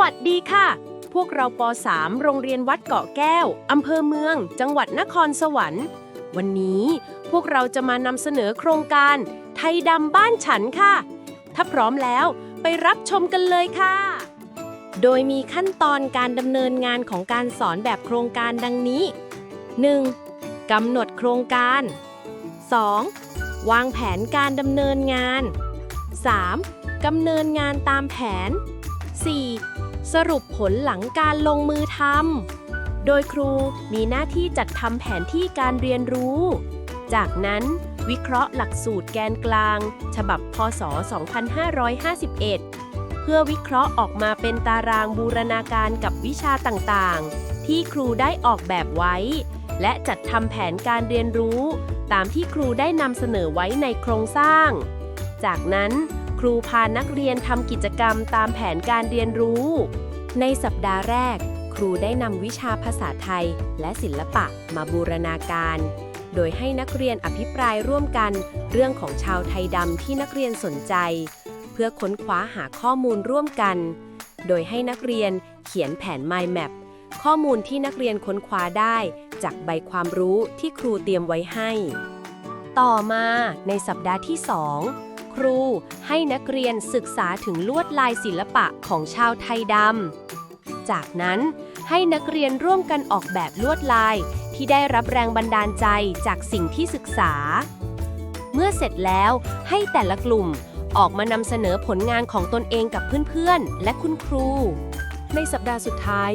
วัสดีค่ะ พวกเราป .3 โรงเรียนวัดเกาะแก้ว อำเภอเมือง จังหวัดนครสวรรค์ วันนี้พวกเราจะมานำเสนอโครงการ ไทยดำบ้านฉันค่ะ ถ้าพร้อมแล้วไปรับชมกันเลยค่ะ โดยมีขั้นตอนการดำเนินงานของการสอนแบบโครงการดังนี้ 1. กำหนดโครงการ 2. วางแผนการดำเนินงาน 3. กำเนินงานตามแผน 4. สรุปผลหลังการลงมือทำ โดยครูมีหน้าที่จัดทำแผนที่การเรียนรู้ จากนั้นวิเคราะห์หลักสูตรแกนกลาง ฉบับพศ 2551 เพื่อวิเคราะห์ออกมาเป็นตารางบูรณาการกับวิชาต่างๆ ที่ครูได้ออกแบบไว้ และจัดทำแผนการเรียนรู้ ตามที่ครูได้นำเสนอไว้ในโครงสร้าง จากนั้นครูพานักเรียนทำกิจกรรมตามแผนการเรียนรู้ ในสัปดาห์แรก ครูได้นำวิชาภาษาไทย และศิลปะมาบูรณาการ โดยให้นักเรียนอภิปรายร่วมกัน เรื่องของชาวไทยดำที่นักเรียนสนใจ เพื่อค้นคว้าหาข้อมูลร่วมกัน โดยให้นักเรียนเขียนแผน Mind Map ข้อมูลที่นักเรียนค้นคว้าได้ จากใบความรู้ที่ครูเตรียมไว้ให้ ต่อมาในสัปดาห์ที่ 2 ครู ให้นักเรียนศึกษาถึงลวดลายศิลปะของชาวไทยดำ จากนั้นให้นักเรียนร่วมกันออกแบบลวดลายที่ได้รับแรงบันดาลใจจากสิ่งที่ศึกษา เมื่อเสร็จแล้วให้แต่ละกลุ่มออกมานำเสนอผลงานของตนเองกับเพื่อนๆ และคุณครู ในสัปดาห์สุดท้าย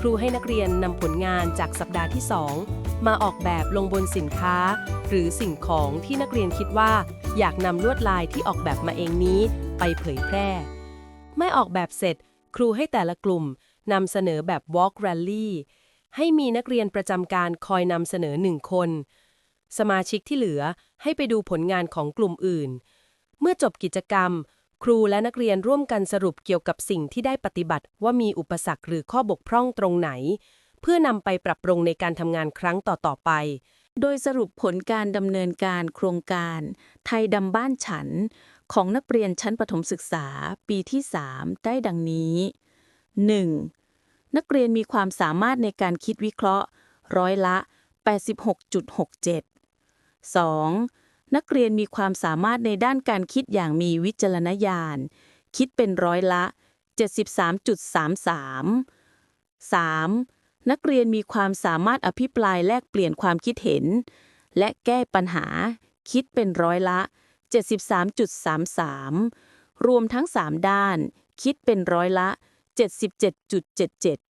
ครูให้นักเรียนนำผลงานจากสัปดาห์ที่ 2 มาออกแบบลงบนสินค้า หรือสิ่งของที่นักเรียนคิดว่า อยากนำลวดลายที่ออกแบบมาเองนี้ไปเผยแพร่ ไม่ออกแบบเสร็จ ครูให้แต่ละกลุ่มนำเสนอแบบ Walk Rally ให้มีนักเรียนประจำการคอยนำเสนอหนึ่งคน สมาชิกที่เหลือให้ไปดูผลงานของกลุ่มอื่น เมื่อจบกิจกรรม ครูและนักเรียนร่วมกันสรุปเกี่ยวกับสิ่งที่ได้ปฏิบัติว่ามีอุปสรรคหรือข้อบกพร่องตรงไหน เพื่อนำไปปรับปรุงในการทำงานครั้งต่อๆไป โดยสรุปผลการดำเนินการโครงการ ไทยดำบ้านฉัน ของนักเรียนชั้นประถมศึกษาปีที่ 3 ได้ดังนี้ 1. นักเรียนมีความสามารถในการคิดวิเคราะห์ ร้อยละ 86.67 2. นักเรียนมีความสามารถในด้านการคิดอย่างมีวิจารณญาณ คิดเป็นร้อยละ 73.33 3. นักเรียนมีความสามารถอภิปรายแลกเปลี่ยนความคิดเห็น และแก้ปัญหา คิดเป็นร้อยละ 73.33 รวมทั้ง 3 ด้าน คิดเป็นร้อยละ 77.77